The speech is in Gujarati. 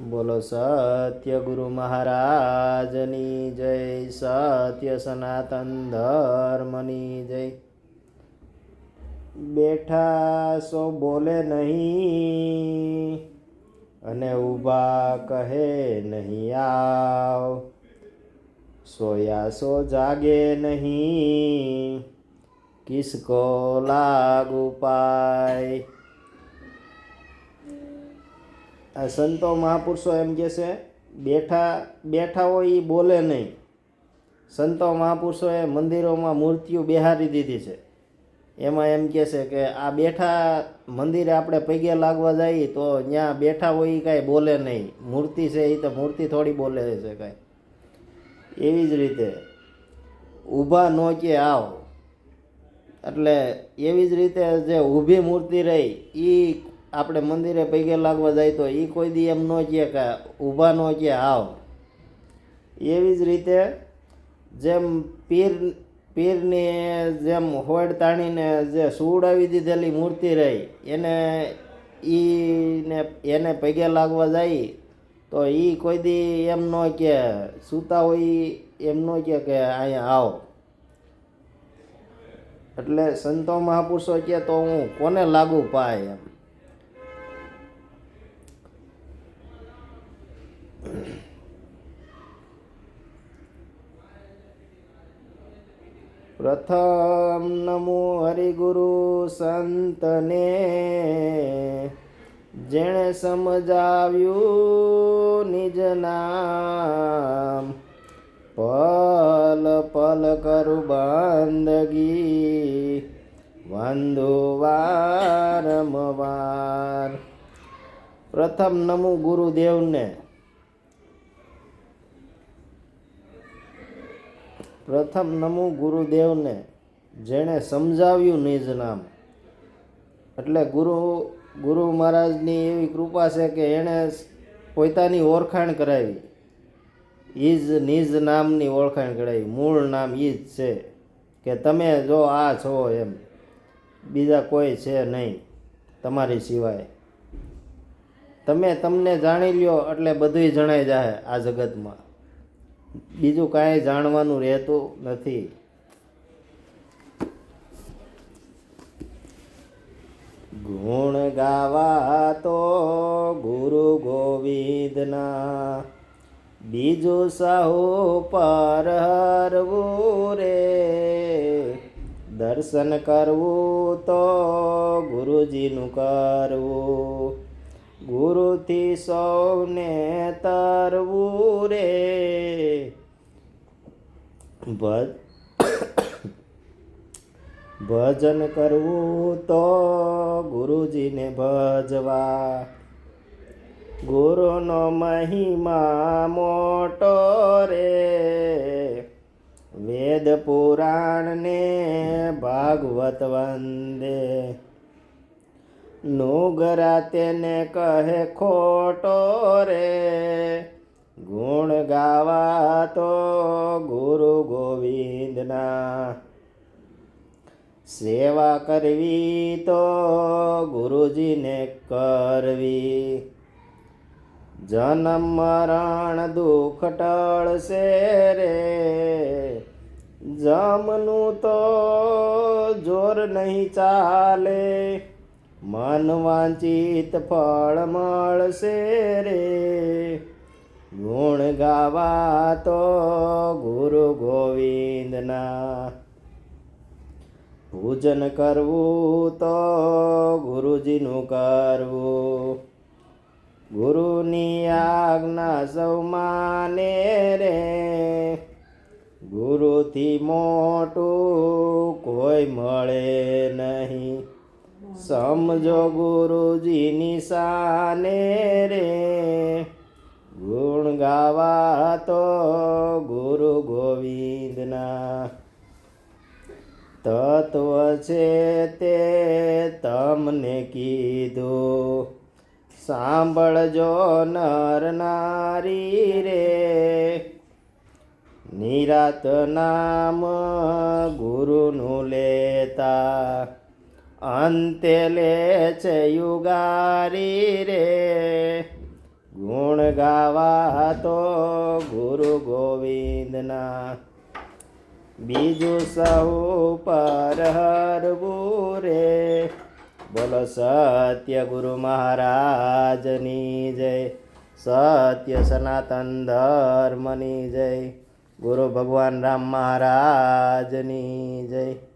બોલો સત્ય ગુરુ મહારાજની જય, સત્ય સનાતન ધર્મની જય. બેઠા સો બોલે નહીં અને ઊભા કહે નહીં આવ. સોયા સો જાગે નહીં, કિસકો લાગુ પાય. આ સંતો મહાપુરુષો એમ કહે છે, બેઠા બેઠા હોય એ બોલે નહીં. સંતો મહાપુરુષોએ મંદિરોમાં મૂર્તિઓ બેહારી દીધી છે. એમાં એમ કહે છે કે આ બેઠા મંદિરે આપણે પગે લાગવા જઈએ તો ત્યાં બેઠા હોય એ કાંઈ બોલે નહીં. મૂર્તિ છે એ તો મૂર્તિ થોડી બોલે છે કાંઈ. એવી જ રીતે ઊભા નો કે આવ. એટલે એવી જ રીતે જે ઊભી મૂર્તિ રહી એ આપણે મંદિરે પૈગે લાગવા જાય તો એ કોઈ દી એમ ન કહે કે ઊભા ન કહે, આવ. એવી જ રીતે જેમ પીર, પીરની જેમ હોડ તાણીને જે સુવડાવી દીધેલી મૂર્તિ રહી, એને ઈને, એને પૈગે લાગવા જાય, તો એ કોઈ દી એમ ન કે સૂતા હોય એમ ન કહે કે અહીંયા આવો. એટલે સંતો મહાપુરુષો કહે તો હું કોને લાગુ પાય એમ? પ્રથમ નમો હરિગુરુ સંતને જેણે સમજાવ્યું નિજ નામ પલ પલ કરું બંદગી વાંધો વારમવાર પ્રથમ નમુ ગુરુદેવને પ્રથમ નમુ ગુરુદેવને જેણે સમજાવ્યું નિજ નામ. એટલે ગુરુ ગુરુ મહારાજની એવી કૃપા છે કે એણે પોતાની ઓળખાણ કરાવી. ઈજ નિજ નામની ઓળખાણ કરાવી. મૂળ નામ ઈજ છે કે તમે જો આ છો એમ. બીજા કોઈ છે નહીં તમારી સિવાય. તમે તમને જાણી લ્યો એટલે બધુંય જણાઈ જાય આ જગતમાં. બીજું કાંઈ જાણવાનું રહેતું નથી. ગુણ ગાવા તો ગુરુ ગોવિંદના. બીજું સહુ પર હરવું રે. દર્શન કરવું તો ગુરુજીનું કરવું. ગુરુથી સૌને તરવું રે. ભજન કરવું તો ગુરુજીને ભજવા. ગુરુનો મહિમા મોટો રે. વેદ પુરાણને ભાગવત વંદે. નુગરા તેને કહે ખોટો રે. ગુણ ગાવા તો ગુરુ ગોવિંદના. સેવા કરવી તો ગુરુજીને કરવી. જન્મ મરણ દુઃખ ટળશે રે. જમનું તો જોર નહીં ચાલે. મન વાંચિત ફળ મળશે રે. ગુણ ગાવા તો પૂજન કરવું તો ગુરુજીનું કરવું. ગુરુની આજ્ઞા સૌ માને રે. ગુરુથી મોટું કોઈ મળે નહીં. સમજો ગુરુજીની સાને રે. ગુણ ગાવા તો તત્વ છે તે તમને કીધું. સાંભળજો નર નારી રે. નિરાત નામ ગુરુનું લેતા. અંતે લે છે યુગારી રે. ગુણ ગાવા તો ગુરુ ગોવિંદના બીજું સહુ પર હરવું રે બોલો સત્ય ગુરુ મહારાજની જય. સત્ય સનાતન ધર્મની જય. ગુરુ ભગવાન રામ મહારાજની જય.